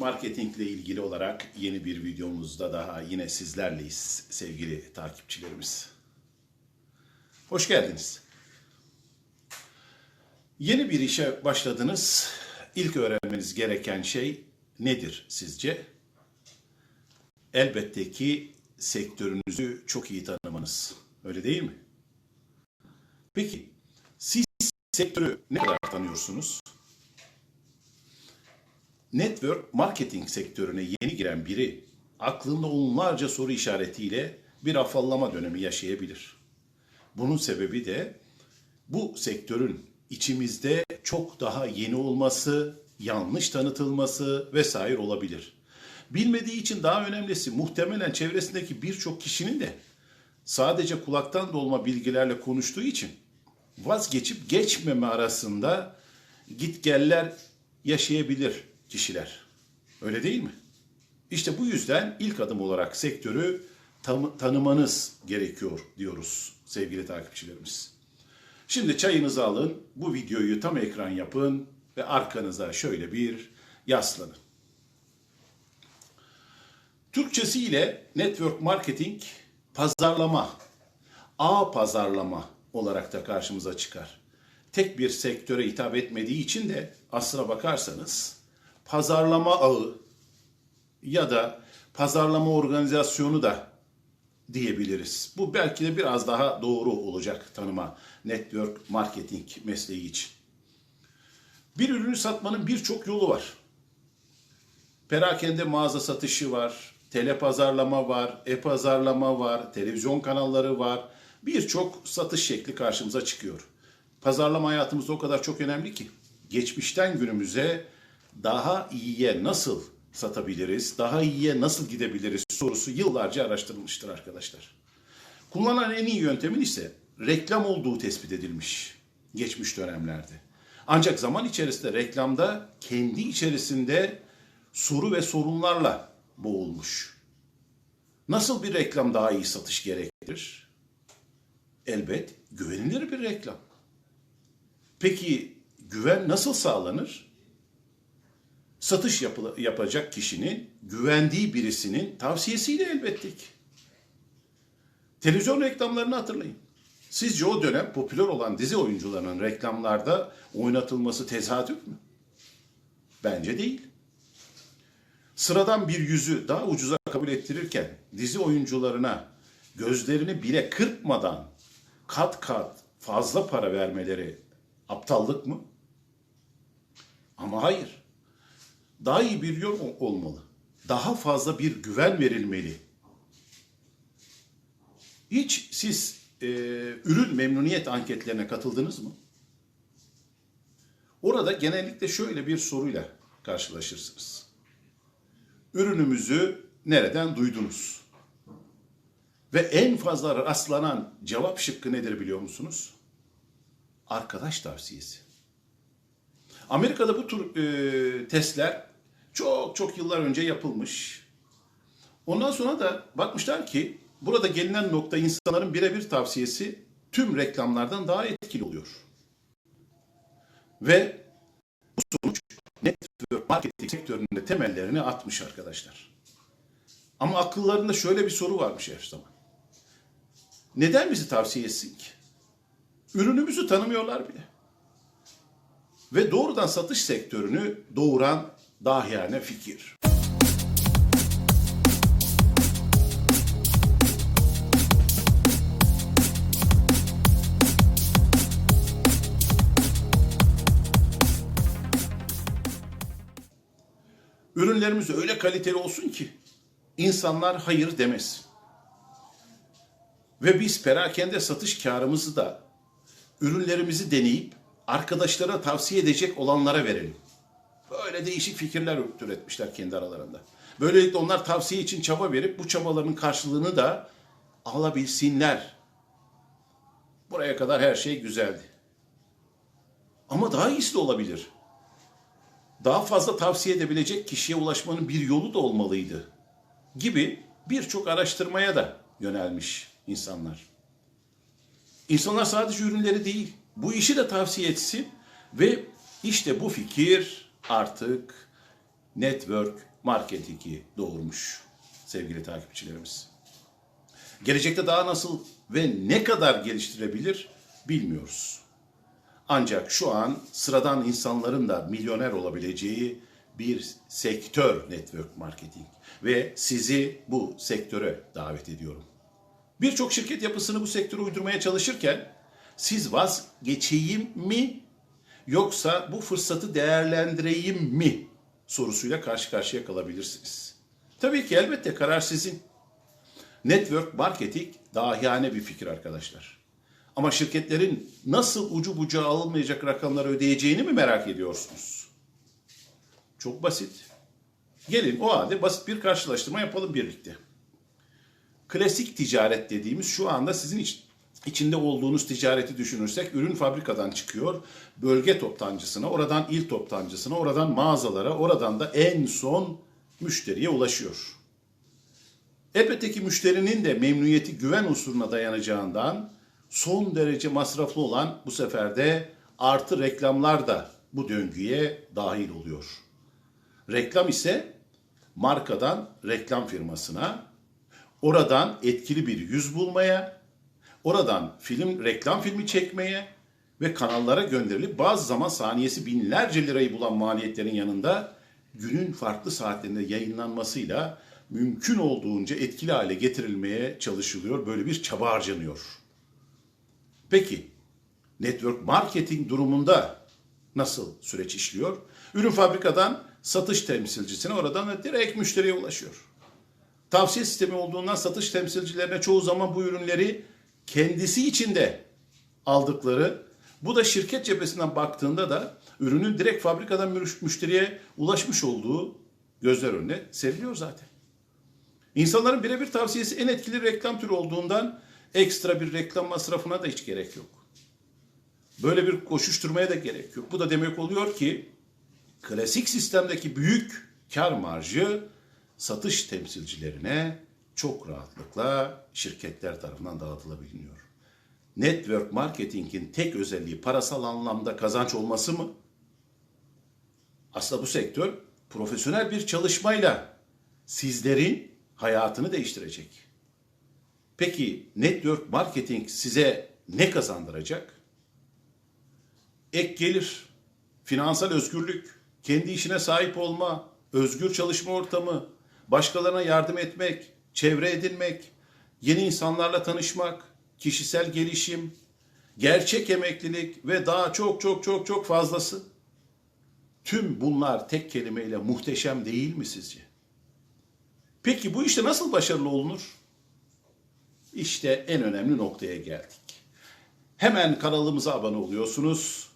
Network marketing ile ilgili olarak yeni bir videomuzda daha yine sizlerleyiz sevgili takipçilerimiz. Hoş geldiniz. Yeni bir işe başladınız. İlk öğrenmeniz gereken şey nedir sizce? Elbette ki sektörünüzü çok iyi tanımanız. Öyle değil mi? Peki siz sektörü ne kadar tanıyorsunuz? Network marketing sektörüne yeni giren biri aklında onlarca soru işaretiyle bir afallama dönemi yaşayabilir. Bunun sebebi de bu sektörün içimizde çok daha yeni olması, yanlış tanıtılması vesaire olabilir. Bilmediği için daha önemlisi muhtemelen çevresindeki birçok kişinin de sadece kulaktan dolma bilgilerle konuştuğu için vazgeçip geçmeme arasında gitgeller yaşayabilir kişiler. Öyle değil mi? İşte bu yüzden ilk adım olarak sektörü tam- tanımanız gerekiyor diyoruz sevgili takipçilerimiz. Şimdi çayınızı alın, bu videoyu tam ekran yapın ve arkanıza şöyle bir yaslanın. Türkçesiyle network marketing pazarlama, ağ pazarlama olarak da karşımıza çıkar. Tek bir sektöre hitap etmediği için de aslına bakarsanız pazarlama ağı ya da pazarlama organizasyonu da diyebiliriz. Bu belki de biraz daha doğru olacak tanıma network marketing mesleği için. Bir ürünü satmanın birçok yolu var. Perakende mağaza satışı var, tele pazarlama var, e-pazarlama var, televizyon kanalları var. Birçok satış şekli karşımıza çıkıyor. Pazarlama hayatımızda o kadar çok önemli ki geçmişten günümüze daha iyiye nasıl satabiliriz, daha iyiye nasıl gidebiliriz sorusu yıllarca araştırılmıştır arkadaşlar. Kullanılan en iyi yöntemin ise reklam olduğu tespit edilmiş geçmiş dönemlerde. Ancak zaman içerisinde reklamda kendi içerisinde soru ve sorunlarla boğulmuş. Nasıl bir reklam daha iyi satış gerektirir? Elbet güvenilir bir reklam. Peki güven nasıl sağlanır? Satış yapıla- yapacak kişinin güvendiği birisinin tavsiyesiyle elbette ki. Televizyon reklamlarını hatırlayın. Sizce o dönem popüler olan dizi oyuncularının reklamlarda oynatılması tezadüf mü? Bence değil. Sıradan bir yüzü daha ucuza kabul ettirirken dizi oyuncularına gözlerini bile kırpmadan kat kat fazla para vermeleri aptallık mı? Ama hayır. Daha iyi bir yol ol- olmalı. Daha fazla bir güven verilmeli. Hiç siz e, ürün memnuniyet anketlerine katıldınız mı? Orada genellikle şöyle bir soruyla karşılaşırsınız. Ürünümüzü nereden duydunuz? Ve en fazla rastlanan cevap şıkkı nedir biliyor musunuz? Arkadaş tavsiyesi. Amerika'da bu tür e, testler çok çok yıllar önce yapılmış. Ondan sonra da bakmışlar ki burada gelinen nokta insanların birebir tavsiyesi tüm reklamlardan daha etkili oluyor. Ve bu sonuç network marketing sektöründe temellerini atmış arkadaşlar. Ama akıllarında şöyle bir soru varmış her zaman. Neden bizi tavsiye etsin ki? Ürünümüzü tanımıyorlar bile. Ve doğrudan satış sektörünü doğuran dahiyane fikir. Ürünlerimiz öyle kaliteli olsun ki insanlar hayır demesin. Ve biz perakende satış karımızı da ürünlerimizi deneyip arkadaşlara tavsiye edecek olanlara verelim. Böyle değişik fikirler üretmişler kendi aralarında. Böylelikle onlar tavsiye için çaba verip bu çabaların karşılığını da alabilsinler. Buraya kadar her şey güzeldi. Ama daha iyisi de olabilir. Daha fazla tavsiye edebilecek kişiye ulaşmanın bir yolu da olmalıydı. Gibi birçok araştırmaya da yönelmiş insanlar. İnsanlar sadece ürünleri değil, bu işi de tavsiye etsin ve işte bu fikir artık network marketingi doğurmuş sevgili takipçilerimiz. Gelecekte daha nasıl ve ne kadar geliştirebilir bilmiyoruz. Ancak şu an sıradan insanların da milyoner olabileceği bir sektör network marketing ve sizi bu sektöre davet ediyorum. Birçok şirket yapısını bu sektöre uydurmaya çalışırken siz vazgeçeyim mi yoksa bu fırsatı değerlendireyim mi sorusuyla karşı karşıya kalabilirsiniz. Tabii ki elbette karar sizin. Network marketing dahiyane bir fikir arkadaşlar. Ama şirketlerin nasıl ucu bucağı alınmayacak rakamları ödeyeceğini mi merak ediyorsunuz? Çok basit. Gelin o halde basit bir karşılaştırma yapalım birlikte. Klasik ticaret dediğimiz şu anda sizin iç- içinde olduğunuz ticareti düşünürsek ürün fabrikadan çıkıyor, bölge toptancısına, oradan il toptancısına, oradan mağazalara, oradan da en son müşteriye ulaşıyor. Elbette müşterinin de memnuniyeti güven unsuruna dayanacağından son derece masraflı olan bu sefer de artı reklamlar da bu döngüye dahil oluyor. Reklam ise markadan reklam firmasına, oradan etkili bir yüz bulmaya, oradan film reklam filmi çekmeye ve kanallara gönderilip bazı zaman saniyesi binlerce lirayı bulan maliyetlerin yanında günün farklı saatlerinde yayınlanmasıyla mümkün olduğunca etkili hale getirilmeye çalışılıyor. Böyle bir çaba harcanıyor. Peki network marketing durumunda nasıl süreç işliyor? Ürün fabrikadan satış temsilcisine oradan da direkt müşteriye ulaşıyor. Tavsiye sistemi olduğundan satış temsilcilerine çoğu zaman bu ürünleri kendisi için de aldıkları, bu da şirket cephesinden baktığında da ürünün direkt fabrikadan müş- müşteriye ulaşmış olduğu gözler önüne seriliyor zaten. İnsanların birebir tavsiyesi en etkili reklam türü olduğundan ekstra bir reklam masrafına da hiç gerek yok. Böyle bir koşuşturmaya da gerek yok. Bu da demek oluyor ki klasik sistemdeki büyük kar marjı satış temsilcilerine çok rahatlıkla şirketler tarafından dağıtılabiliyor. Network marketingin tek özelliği parasal anlamda kazanç olması mı? Aslında bu sektör profesyonel bir çalışmayla sizlerin hayatını değiştirecek. Peki network marketing size ne kazandıracak? Ek gelir, finansal özgürlük, kendi işine sahip olma, özgür çalışma ortamı, başkalarına yardım etmek, çevre edinmek, yeni insanlarla tanışmak, kişisel gelişim, gerçek emeklilik ve daha çok çok çok çok fazlası. Tüm bunlar tek kelimeyle muhteşem değil mi sizce? Peki bu işte nasıl başarılı olunur? İşte en önemli noktaya geldik. Hemen kanalımıza abone oluyorsunuz.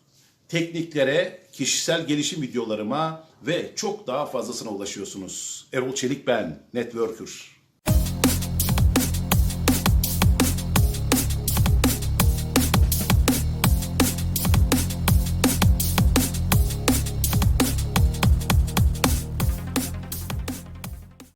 Tekniklere, kişisel gelişim videolarıma ve çok daha fazlasına ulaşıyorsunuz. Erol Çelik ben, Networker.